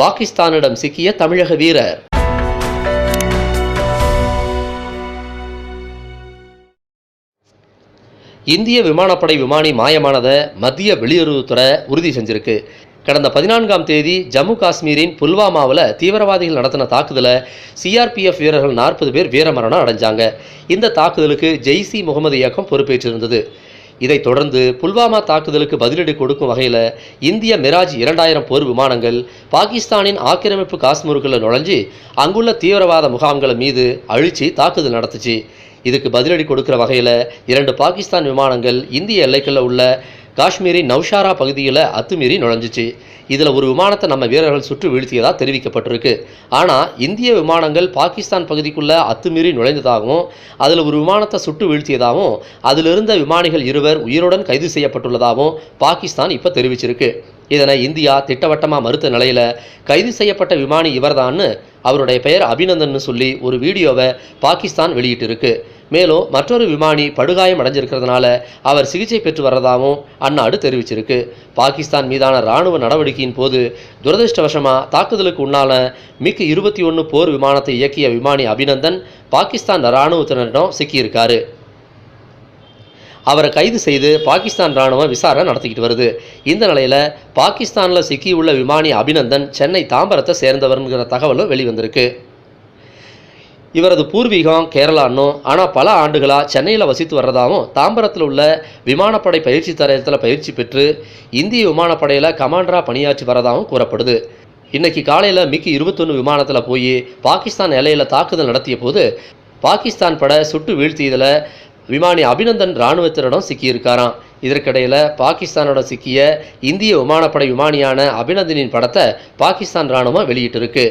பாகிஸ்தானிடம் சிக்கிய தமிழக வீரர். இந்திய விமானப்படை விமானி மாயமானதை மத்திய வெளியுறவுத்துறை உறுதி செஞ்சிருக்கு. கடந்த பதினான்காம் தேதி ஜம்மு காஷ்மீரின் புல்வாமாவில் தீவிரவாதிகள் நடத்தின தாக்குதலை சிஆர்பிஎஃப் வீரர்கள் நாற்பது பேர் வீரமரணம் அடைஞ்சாங்க. இந்த தாக்குதலுக்கு ஜெய்சி முகமது இயக்கம் பொறுப்பேற்றிருந்தது. இதைத் தொடர்ந்து புல்வாமா தாக்குதலுக்கு பதிலடி கொடுக்கும் வகையில் இந்திய மிராஜ் இரண்டாயிரம் போர் விமானங்கள் பாகிஸ்தானின் ஆக்கிரமிப்பு காஷ்மீருக்குள்ள நுழைஞ்சு அங்குள்ள தீவிரவாத முகாம்கள் மீது அழிச்சு தாக்குதல் நடத்துச்சு. இதுக்கு பதிலடி கொடுக்குற வகையில் இரண்டு பாகிஸ்தான் விமானங்கள் இந்திய எல்லைக்குள்ள உள்ள காஷ்மீரின் நௌஷாரா பகுதியில் அத்துமீறி நுழைஞ்சிச்சு. இதில் ஒரு விமானத்தை நம்ம வீரர்கள் சுட்டு வீழ்த்தியதாக தெரிவிக்கப்பட்டிருக்கு. ஆனால் இந்திய விமானங்கள் பாகிஸ்தான் பகுதிக்குள்ளே அத்துமீறி நுழைந்ததாகவும் அதில் ஒரு விமானத்தை சுட்டு வீழ்த்தியதாகவும் அதில் இருந்த விமானிகள் இருவர் உயிருடன் கைது செய்யப்பட்டுள்ளதாகவும் பாகிஸ்தான் இப்போ தெரிவிச்சிருக்கு. இதனை இந்தியா திட்டவட்டமாக மறுத்த நிலையில் கைது செய்யப்பட்ட விமானி இவர்தான்னு அவருடைய பெயர் அபிநந்தன்னு சொல்லி ஒரு வீடியோவை பாகிஸ்தான் வெளியிட்டிருக்கு. மேலும் மற்றொரு விமானி படுகாயம் அடைஞ்சிருக்கிறதுனால அவர் சிகிச்சை பெற்று வர்றதாகவும் அந்நாடு தெரிவிச்சிருக்கு. பாகிஸ்தான் மீதான இராணுவ நடவடிக்கையின் போது துரதிருஷ்டவசமாக தாக்குதலுக்கு உண்டான மிக் இருபத்தி ஒன்று போர் விமானத்தை இயக்கிய விமானி அபிநந்தன் பாகிஸ்தான் இராணுவத்தினரிடம் சிக்கியிருக்காரு. அவரை கைது செய்து பாகிஸ்தான் ராணுவம் விசாரணை நடத்திக்கிட்டு வருது. இந்த நிலையில் பாகிஸ்தானில் சிக்கியுள்ள விமானி அபிநந்தன் சென்னை தாம்பரத்தை சேர்ந்தவருங்கிற தகவலும் வெளிவந்திருக்கு. இவரது பூர்வீகம் கேரளான்னும் ஆனால் பல ஆண்டுகளாக சென்னையில் வசித்து வர்றதாகவும் தாம்பரத்தில் உள்ள விமானப்படை பயிற்சி தரத்தில் பயிற்சி பெற்று இந்திய விமானப்படையில் கமாண்டராக பணியாற்றி வரதாகவும் கூறப்படுது. இன்னைக்கு காலையில் மிக்கி இருபத்தொன்று விமானத்தில் போய் பாகிஸ்தான் எல்லையில் தாக்குதல் நடத்திய போது பாகிஸ்தான் படை சுட்டு வீழ்த்தியதில் விமானி அபிநந்தன் இராணுவத்தினரிடம் சிக்கியிருக்காராம். இதற்கிடையில் பாகிஸ்தானோட சிக்கிய இந்திய விமானப்படை விமானியான அபிநந்தனின் படத்தை பாகிஸ்தான் இராணுவம் வெளியிட்டிருக்கு.